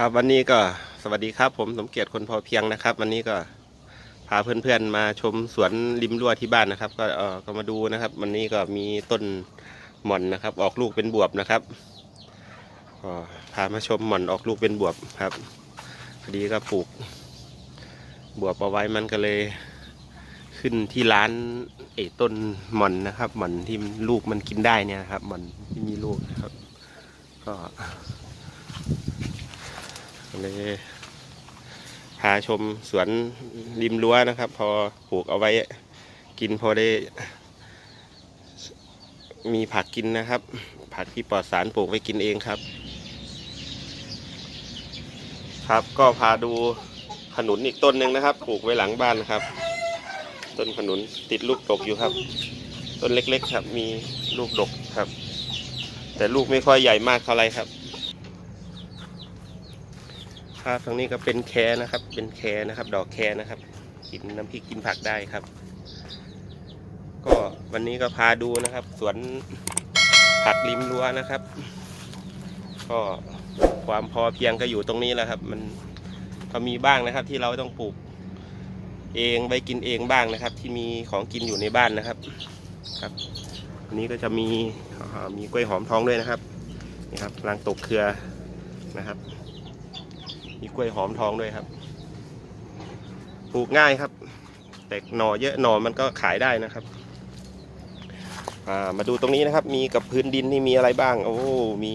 ครับวันนี้ก็สวัสดีครับ ผมสมเกียรติคนพอเพียงนะครับ วันนี้ก็พาเพื่อนๆมาชมสวนริมรั้วที่บ้านนะครับ ก็เออก็มาดูนะครับ วันนี้ก็มีต้นหม่อนนะครับ ออกลูกเป็นบวบนะครับก็พามาชมหม่อนออกลูกเป็นบวบครับพอดีก็ปลูก บวบเอาไว้มันก็เลย ขึ้นที่ร้านเออต้นหม่อนนะครับหม่อนที่ลูกมันกินได้เนี่ยนะครับหม่อนที่มีลูกนะครับ ก็ เลยพาชมสวนริมรั้วนะครับ พอปลูกเอาไว้กินพอได้ มีผักกินนะครับ ผักที่ปลอดสารปลูกไว้กินเองครับ ครับก็พาดูขนุนอีกต้นหนึ่งนะครับ ปลูกไว้หลังบ้านนะครับ ต้นขนุนติดลูกดกอยู่ครับ ต้นเล็กๆครับ มีลูกดกครับ แต่ลูกไม่ค่อยใหญ่มากเท่าไรครับ ครับทางนี้ก็เป็นแคนะครับ เป็นแคนะครับ ดอกแคนะครับ กินน้ำพริกกินผักได้ครับ ก็วันนี้ก็พาดูนะครับ สวนผักริมรั้วนะครับ ก็ความพอเพียงก็อยู่ตรงนี้แหละครับ มันก็มีบ้างนะครับ ที่เราต้องปลูกเองไปกินเองบ้างนะครับ ที่มีของกินอยู่ในบ้านนะครับ ครับอันนี้ก็จะมีมีกล้วยหอมทองด้วยนะครับนี่ครับกำลังตกเครือนะครับ มีกล้วยหอมทองด้วยครับ ปลูกง่ายครับ แต่หน่อเยอะหน่อมันก็ขายได้นะครับามาดูตรงนี้นะครับ มีกับพื้นดินนี่มีอะไรบ้าง โอ้ มี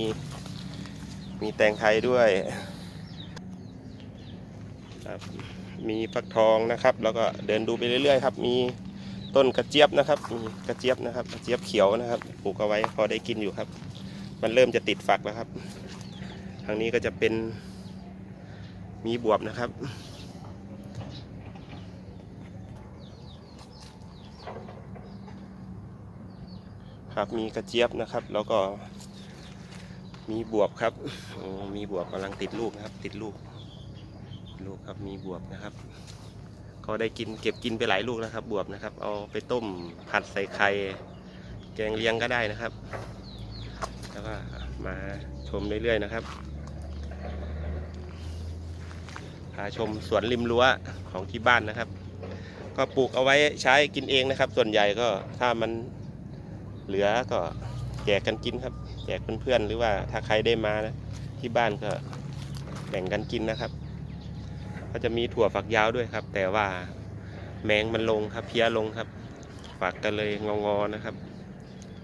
มีแตงไทยด้วยครับมีฟักทองนะครับ แล้วก็เดินดูไปเรื่อยๆครับ มีต้นกระเจี๊ยบนะครับ มีกระเจี๊ยบนะครับ กระเจี๊ยบเขียวนะครับ ปลูกเอาไว้พอได้กินอยู่ครับ มันเริ่มจะติดฝักแล้วครับ ทางนี้ก็จะเป็น มีบวบนะครับ ครับมีกระเจี๊ยบนะครับ แล้วก็มีบวบครับมีบวบกำลังติดลูกนะครับ ติดลูก ลูกครับมีบวบนะครับ ก็ได้กินเก็บกินไปหลายลูกแล้วครับ บวบนะครับ เอาไปต้มผัดใส่ไข่แกงเลียงก็ได้นะครับ แล้วก็มาชมเรื่อยๆนะครับ พาชมสวนริมรั้วของที่บ้านนะครับ ก็ปลูกเอาไว้ใช้กินเองนะครับ ส่วนใหญ่ก็ถ้ามันเหลือก็แจกกันกินครับแจกเพื่อนๆหรือว่าถ้าใครได้มานะที่บ้านก็แบ่งกันกินนะครับ ก็จะมีถั่วฝักยาวด้วยครับ แต่ว่าแมงมันลงครับเพี้ยลงครับ ฝักกันเลยงอๆนะครับ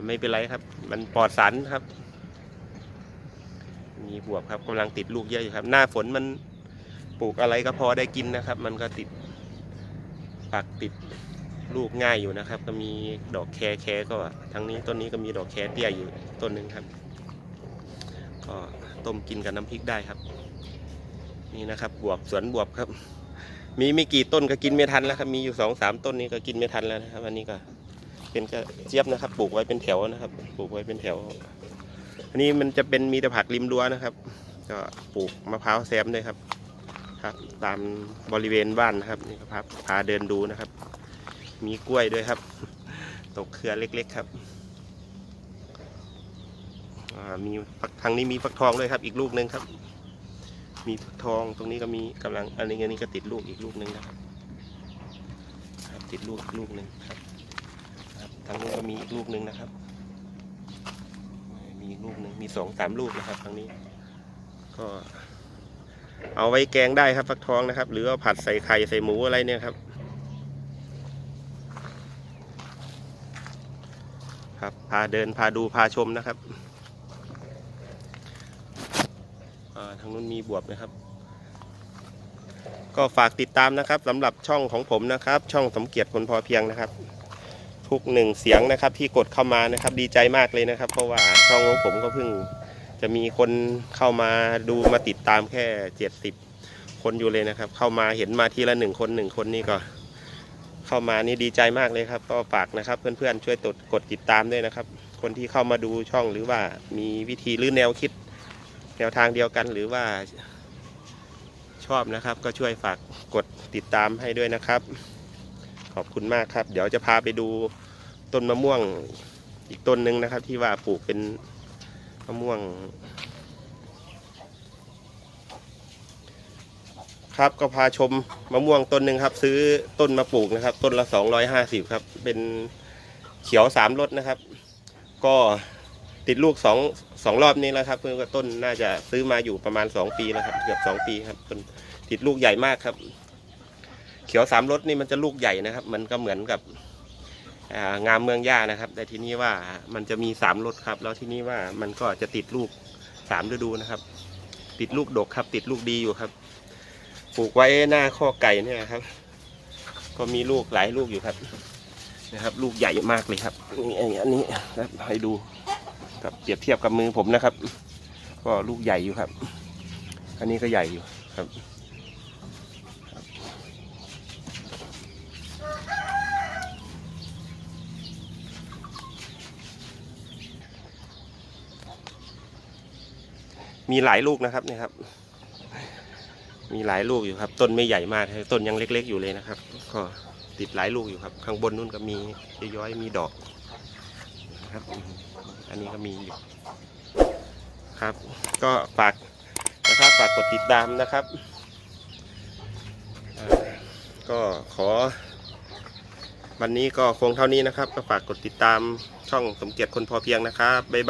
ไม่เป็นไรครับ มันปลอดสารครับ มีบวบครับกำลังติดลูกเยอะอยู่ครับ หน้าฝนมัน ปลูกอะไรก็พอได้กินนะครับ มันก็ติดปักติดลูกง่ายอยู่นะครับ ก็มีดอกแคแคก็ทั้งนี้ต้นนี้ก็มีดอกแคเตี้ยอยู่ต้นหนึ่งครับ ก็ต้มกินกับน้ำพริกได้ครับ นี่นะครับบวบสวนบวบครับ มีไม่กี่ต้นก็กินไม่ทันแล้วครับ มีอยู่สองสามต้นนี้ก็กินไม่ทันแล้วนะครับอันนี้ก็เป็นกระเจี๊ยบนะครับ ปลูกไว้เป็นแถวนะครับ ปลูกไว้เป็นแถว อันนี้มันจะเป็นมีแต่ผักริมรั้วนะครับ ก็ปลูกมะพร้าวแซมด้วยครับ ครับ ตามบริเวณบ้านนะครับนี่ครับพาเดินดูนะครับ มีกล้วยด้วยครับ ตกเครือเล็ก ๆ ครับมีทางนี้มีฟักทองด้วยครับ อีกลูกหนึ่งครับ มีฟักทองตรงนี้ก็มีกำลังอันนี้อันนี้ก็ติดลูกอีกลูกหนึ่งนะครับครับ ติดลูกอีกลูกหนึ่งครับครับทางนู้นก็มีอีกลูกหนึ่งนะครับ มีอีกลูกหนึ่งมีสองสามลูกนะครับทางนี้ ก็ เอาไว้แกงได้ครับฟักทองนะครับ หรือว่าผัดใส่ไข่ใส่หมูอะไรเนี่ยครับ ครับ พาเดินพาดูพาชมนะครับทางนู้นมีบวบนะครับ ก็ฝากติดตามนะครับสำหรับช่องของผมนะครับ ช่องสมเกียรติผลพอเพียงนะครับ ทุกหนึ่งเสียงนะครับที่กดเข้ามานะครับ ดีใจมากเลยนะครับ เพราะว่าช่องของผมก็เพิ่ง จะมีคนเข้ามาดูมาติดตามแค่เจ็ดสิบคนอยู่เลยนะครับ เข้ามาเห็นมาทีละหนึ่งคนหนึ่งคนนี่ก็เข้ามานี่ดีใจมากเลยครับ ก็ฝากนะครับเพื่อนๆช่วยตดกดติดตามด้วยนะครับ คนที่เข้ามาดูช่องหรือว่ามีวิธีหรือแนวคิด แนวทางเดียวกันหรือว่าชอบนะครับ ก็ช่วยฝากกดติดตามให้ด้วยนะครับ ขอบคุณมากครับ เดี๋ยวจะพาไปดูต้นมะม่วงอีกต้นหนึ่งนะครับ ที่ว่าปลูกเป็น มะม่วง ครับก็พาชมมะม่วงต้นหนึ่งครับ ซื้อต้นมาปลูกนะครับ ต้นละ250ครับ เป็นเขียวสามรสนะครับ ก็ติดลูกสองสองรอบนี้แล้วครับเพื่อนก็ต้นน่าจะซื้อมาอยู่ประมาณ2ปีแล้วครับ เกือบ2ปีครับต้นติดลูกใหญ่มากครับ เขียวสามรสนี่มันจะลูกใหญ่นะครับ มันก็เหมือนกับ งามเมืองย่านะครับ แต่ทีนี้ว่ามันจะมีสามรสครับ แล้วทีนี้ว่ามันก็จะติดลูกสามฤดูนะครับ ติดลูกดกครับ ติดลูกดีอยู่ครับ ปลูกไว้หน้าข้อไก่เนี่ยครับ ก็มีลูกหลายลูกอยู่ครับ นะครับ ลูกใหญ่มากเลยครับนี่อันนี้นะครับให้ดูครับเปรียบเทียบกับมือผมนะครับ ก็ลูกใหญ่อยู่ครับ อันนี้ก็ใหญ่อยู่ครับ มีหลายลูกนะครับเนี่ยครับ มีหลายลูกอยู่ครับ ต้นไม่ใหญ่มากต้นยังเล็ก ๆ อยู่เลยนะครับ ก็ติดหลายลูกอยู่ครับ ข้างบนนู่นก็มีย้อยๆมีดอกครับ อันนี้ก็มีอยู่ครับ ก็ฝากนะครับฝากกดติดตามนะครับ ก็ขอ วันนี้ก็คงเท่านี้นะครับ ก็ฝากกดติดตามช่องสมเกียรติคนพอเพียงนะครับบ๊ายบาย